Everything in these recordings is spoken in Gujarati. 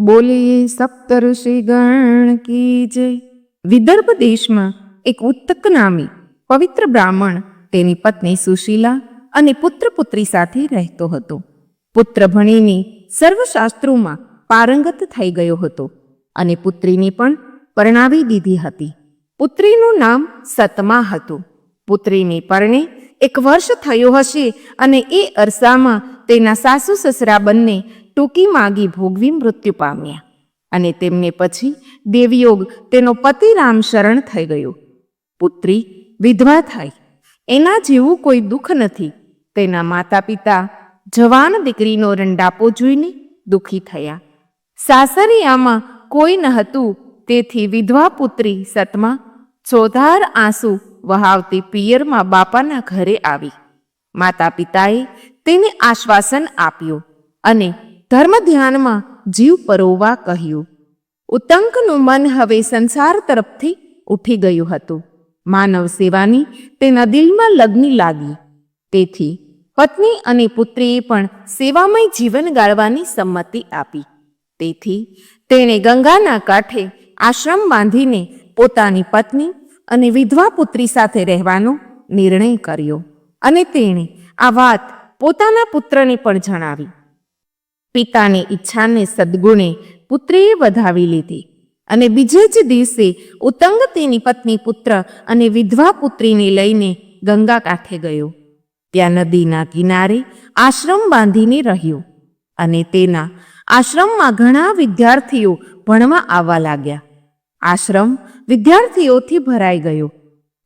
બોલીએ સપ્તઋષિ ગણ કી જય. વિદર્ભ દેશમાં એક ઉત્તક નામી, પવિત્ર બ્રાહ્મણ, તેની પત્ની સુશીલા અને પુત્ર પુત્રી સાથે રહેતો હતો. પુત્ર ભણીને સર્વશાસ્ત્રોમાં પારંગત થઈ ગયો હતો અને પુત્રીની પણ પરણાવી દીધી હતી. પુત્રીનું નામ સતમા હતું. પુત્રીની પરણે એક વર્ષ થયો હશે અને એ અરસામાં તેના સાસુ સસરા બંને ટૂંકી માગી ભોગવી મૃત્યુ પામ્યા અને તેમને પછી દેવયોગ તેનો પતિ રામ શરણ થઈ ગયો. પુત્રી વિધવા થઈ. એના જેવું કોઈ દુઃખ નથી. તેના માતા પિતા જવાન દીકરીનો રંડાપો જોઈને દુઃખી થયા. સાસરિયામાં કોઈ ન હતું. તેથી વિધવા પુત્રી સતમાં ચોધાર આંસુ વહાવતી પિયરમાં બાપાના ઘરે આવી. માતા પિતાએ તેને આશ્વાસન આપ્યું અને ધર્મ ધ્યાનમાં જીવ પરોવા કહ્યું. ઉત્તંકનું મન હવે સંસાર તરફથી ઉઠી ગયું હતું. માનવ સેવાની તેના દિલમાં લગ્ની લાગી. તેથી પત્ની અને પુત્રીએ પણ સેવામય જીવન ગાળવાની સંમતિ આપી. તેથી તેણે ગંગાના કાંઠે આશ્રમ બાંધીને પોતાની પત્ની અને વિધવા પુત્રી સાથે રહેવાનો નિર્ણય કર્યો. અને તેણે આ વાત પોતાના પુત્રને પણ જણાવી. પિતાની ઈચ્છાને સદગુણે પુત્રીએ વધાવી લીધી. અને બીજે જ દિવસે ઉતંગ તેની પત્ની પુત્ર અને વિધવા પુત્રીને લઈને ગંગા કાંઠે ગયો. ત્યાં નદીના કિનારે આશ્રમ બાંધીને રહ્યો અને તેના આશ્રમમાં ઘણા વિદ્યાર્થીઓ ભણવા આવવા લાગ્યા. આશ્રમ વિદ્યાર્થીઓથી ભરાઈ ગયો.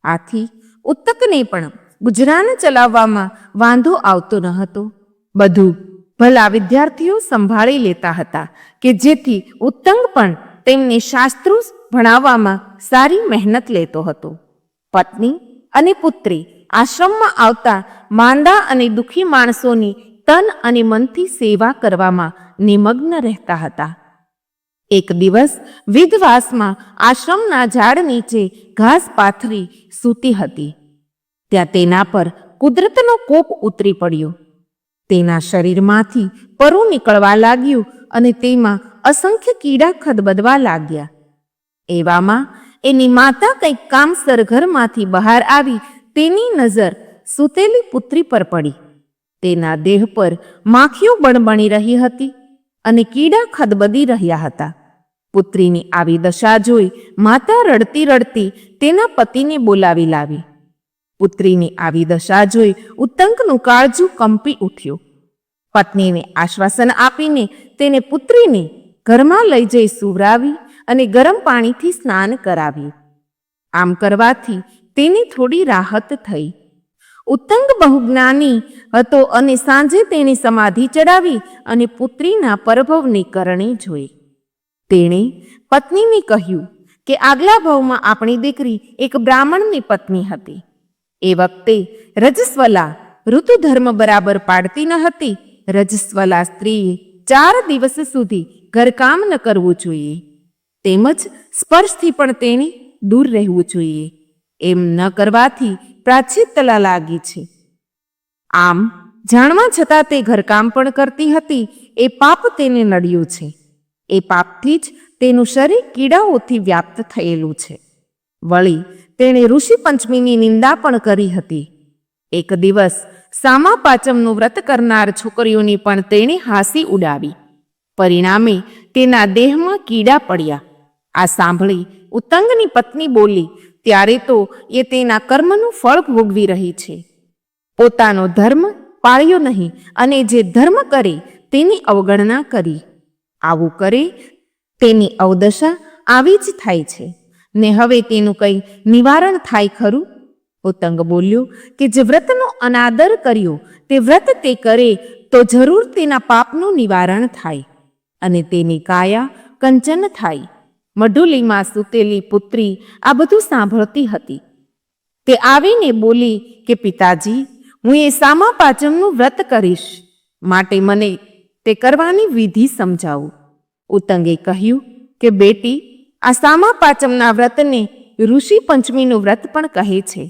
આથી ઉત્તકને પણ ગુજરાન ચલાવવામાં વાંધો આવતો ન હતો. બધું ભલા વિદ્યાર્થીઓ સંભાળી લેતા હતા કે જેથી ઉત્તંગ પણ તેમને શાસ્ત્રો ભણાવવામાં સારી મહેનત લેતો હતો. પત્ની અને પુત્રી આશ્રમમાં આવતા માંદા અને દુઃખી માણસોની તન અને મનથી સેવા કરવામાં નિમગ્ન રહેતા હતા. એક દિવસ વિધવાસમાં આશ્રમના ઝાડ નીચે ઘાસ પાથરી સૂતી હતી. ત્યાં તેના પર કુદરતનો કોપ ઉતરી પડ્યો. તેના શરીરમાંથી પરુ નીકળવા લાગ્યું અને તેમાં અસંખ્ય કીડા ખદબદવા લાગ્યા. એવામાં એની માતા કંઈક કામ સરઘરમાંથી બહાર આવી તેની નજર સૂતેલી પુત્રી પર પડી. તેના દેહ પર માખીઓ બણબણી રહી હતી અને કીડા ખદબદી રહ્યા હતા. પુત્રીની આવી દશા જોઈ માતા રડતી રડતી તેના પતિને બોલાવી લાવી. પુત્રીની આવી દશા જોઈ ઉત્તંકનું કાળજું કંપી ઉઠ્યું. પત્નીને આશ્વાસન આપીને તેને પુત્રીને ઘરમાં લઈ જઈ સુવરાવી અને ગરમ પાણીથી સ્નાન કરાવી આમ કરવાથી તેને થોડી રાહત થઈ. ઉત્તંગ બહુ જ્ઞાની હતો અને સાંજે તેની સમાધિ ચડાવી અને પુત્રીના પરભવની કરણી જોઈ. તેણે પત્નીને કહ્યું કે, આગલા ભાવમાં આપણી દીકરી એક બ્રાહ્મણની પત્ની હતી. એ વખતે રજસ્વલા ઋતુધર્મ બરાબર પાડતી ન હતી. રજસ્વલા સ્ત્રીએ ચાર દિવસ સુધી ઘરકામ ન કરવું જોઈએ. તેમજ સ્પર્શથી પણ તેણે દૂર રહેવું જોઈએ. એમ ન કરવાથી પ્રાચીતલા લાગી છે. આમ જાણવા છતાં તે ઘરકામ પણ કરતી હતી. એ પાપ તેને નડ્યું છે. એ પાપથી જ તેનું શરીર કીડાઓથી વ્યાપ્ત થયેલું છે. વળી તેણે ઋષિ પંચમીની નિંદા પણ કરી હતી. એક દિવસ સામા પાચમનું વ્રત કરનાર છોકરીઓની પણ તેણે હાંસી ઉડાવી. પરિણામે તેના દેહમાં કીડા પડ્યા. આ સાંભળી ઉત્તંગની પત્ની બોલી, ત્યારે તો એ તેના કર્મનું ફળ ભોગવી રહી છે. પોતાનો ધર્મ પાળ્યો નહીં અને જે ધર્મ કરે તેની અવગણના કરી. આવું કરે તેની અવદશા આવી જ થાય છે. ને હવે તેનું કંઈ નિવારણ થાય ખરું? ઉત્તંગ બોલ્યો કે જે વ્રતનો અનાદર કર્યો, તે વ્રત તે કરે તો જરૂર તેના પાપનું નિવારણ થાય અને તેની કાયા કંચન થાય. મઢુલીમાં સૂતેલી પુત્રી આ બધું સાંભળતી હતી. તે આવીને બોલી કે, પિતાજી, હું એ સામા પાચમનું વ્રત કરીશ. માટે મને તે કરવાની વિધિ સમજાવું. ઉત્તંગે કહ્યું કે, બેટી આ સામા પાંચમના વ્રતને ઋષિ પંચમીનું વ્રત પણ કહે છે.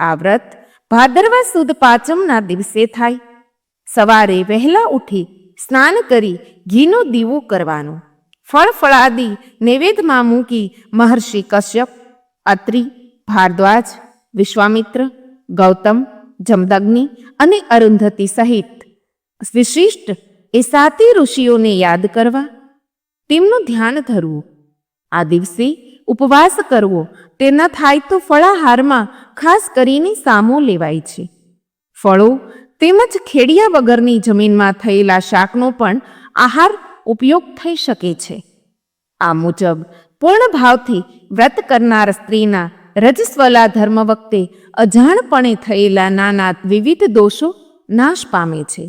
આ વ્રત ભાદરવા સુદ પાંચમના દિવસે થાય. સવારે વહેલા ઉઠી સ્નાન કરી ઘીનો દીવો કરવાનો. ફળ ફળાદી નૈવેદ્યમાં મૂકી મહર્ષિ કશ્યપ, અત્રિ, ભારદ્વાજ, વિશ્વામિત્ર, ગૌતમ, જમદગ્નિ અને અરુંધતી સહિત વિશિષ્ટ એ સાતે ઋષિઓને યાદ કરવા. તેમનું ધ્યાન ધરવું આ દિવસે ઉપવાસ કરવો તેના થાય તો ફળાહારમાં ખાસ કરીને સામો લેવાય છે. ફળો તેમજ ખેડિયા વગરની જમીનમાં થયેલા શાકનો પણ આહાર ઉપયોગ થઈ શકે છે. આ મુજબ પૂર્ણ ભાવથી વ્રત કરનાર સ્ત્રીના રજસ્વલા ધર્મ વખતે અજાણપણે થયેલા નાના વિવિધ દોષો નાશ પામે છે.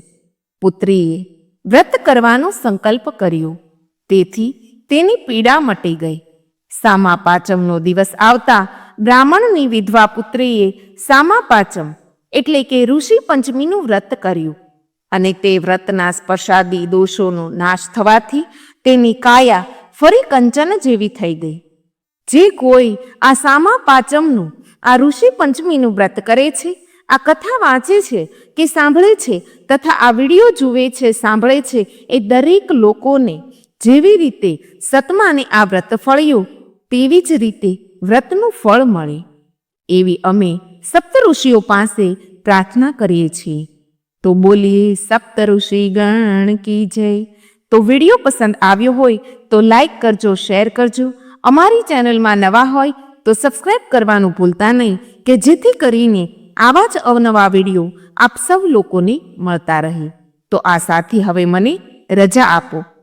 પુત્રીએ વ્રત કરવાનો સંકલ્પ કર્યો. તેથી તેની પીડા મટી ગઈ. સામા પાચમનો દિવસ આવતા બ્રાહ્મણની વિધવા પુત્રીએ સામા પાચમ એટલે કે ઋષિ પંચમીનું વ્રત કર્યું અને તે વ્રતના સ્પર્શાદી દોષોનો નાશ થવાથી તેની કાયા ફરી કંચન જેવી થઈ ગઈ. જે કોઈ આ સામા પાચમનું, આ ઋષિ પંચમીનું વ્રત કરે છે, આ કથા વાંચે છે કે સાંભળે છે તથા આ વીડિયો જુએ છે, સાંભળે છે એ દરેક લોકોને જેવી રીતે સતમાને આ વ્રત ફળ્યું, તેવી જ રીતે વ્રતનું ફળ મળે. એવી અમે સપ્ત ઋષિઓ પાસે પ્રાર્થના કરીએ છીએ. તો બોલીએ સપ્ત ઋષિ ગણ કી જય. તો વીડિયો પસંદ આવ્યો હોય તો લાઈક કરજો, શેર કરજો. અમારી ચેનલમાં નવા હોય તો સબસ્ક્રાઈબ કરવાનું ભૂલતા નહીં કે જેથી કરીને આવા જ અવનવા વીડિયો આપ સૌ લોકોને મળતા રહે. તો આ સાથે હવે મને રજા આપો.